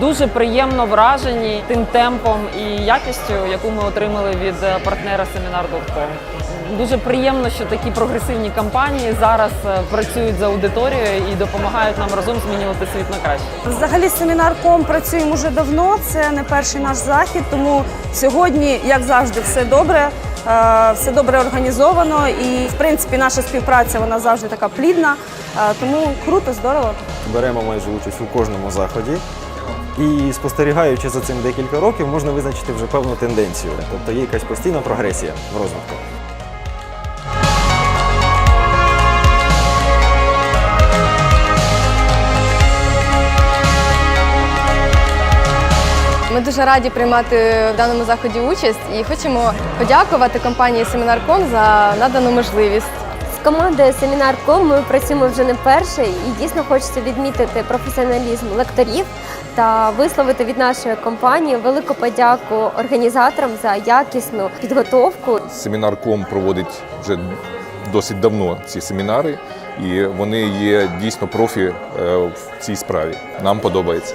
дуже приємно вражені тим темпом і якістю, яку ми отримали від е, партнера Seminar.com. Дуже приємно, що такі прогресивні компанії зараз е, працюють за аудиторією і допомагають нам разом змінювати світ на краще. Взагалі семінарком працюємо вже давно. Це не перший наш захід, тому сьогодні, як завжди, все добре. е, Все добре організовано, і в принципі наша співпраця вона завжди така плідна. Тому круто, здорово. беремо майже участь у кожному заході. І спостерігаючи за цим декілька років, можна визначити вже певну тенденцію. Тобто є якась постійна прогресія в розвитку. Ми дуже раді приймати в даному заході участь і хочемо подякувати компанії Семінарком за надану можливість. Командою Семінар.ком ми працюємо вже не перше, і дійсно хочеться відмітити професіоналізм лекторів та висловити від нашої компанії велику подяку організаторам за якісну підготовку Семінар.ком проводить вже досить давно ці семінари, і вони є дійсно профі е, в цій справі. Нам подобається.